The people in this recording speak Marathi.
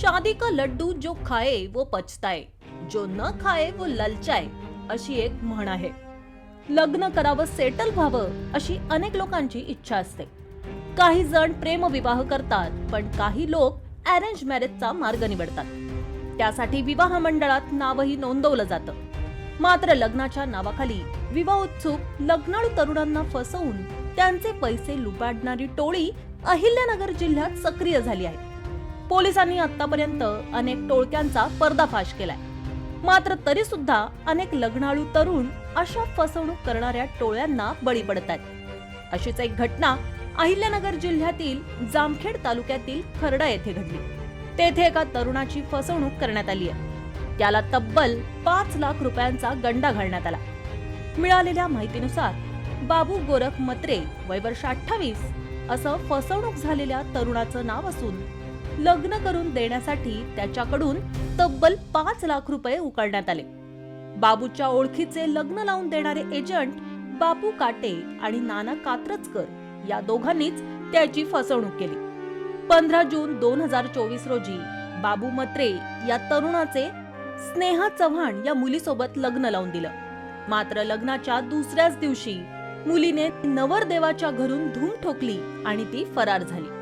शादी का लड्डू जो खाए वो पचताए जो न खाए वो ललचाय अशी एक म्हण आहे. लग्न करावं सेटल व्हावं अशी अनेक लोकांची इच्छा असते. काही जण प्रेमविवाह करतात पण काही लोक अरेंज मॅरेजचा मार्ग निवडतात. त्यासाठी विवाह मंडळात नावही नोंदवलं जातं. मात्र लग्नाच्या नावाखाली विवाह उत्सुक लग्नाळू तरुणांना फसवून त्यांचे पैसे लुपाडणारी टोळी अहिल्यानगर जिल्ह्यात सक्रिय झाली आहे. पोलिसांनी आतापर्यंत अनेक टोळक्यांचा पर्दाफाश केलाय. मात्र तरी सुद्धा अनेक लग्नाळू तरुण अशा फसवणूक करणाऱ्या टोळ्यांना बळी पडत आहेत अशीच एक घटना अहिल्यानगर जिल्ह्यातील जामखेड तालुक्यातील खर्डा येथे घडली. तेथे एका तरुणाची फसवणूक करण्यात आली आहे. त्याला तब्बल पाच लाख रुपयांचा गंडा घालण्यात आला. मिळालेल्या माहितीनुसार बाबू गोरख मत्रे वय वर्ष अठ्ठावीस असं फसवणूक झालेल्या तरुणाचं नाव असून लग्न करून देण्यासाठी त्याच्याकडून तब्बल पाच लाख रुपये उकळण्यात आले. बाबूच्या ओळखीचे लग्न लावून देणारे एजंट बापू काटे आणि नाना कात्रजकर या दोघांनीच त्याची फसवणूक केली. पंधरा जून दोन हजार चोवीस रोजी बाबू मत्रे या तरुणाचे स्नेहा चव्हाण या मुलीसोबत लग्न लावून दिलं. मात्र लग्नाच्या दुसऱ्याच दिवशी मुलीने नवरदेवाच्या घरून धूम ठोकली आणि ती फरार झाली.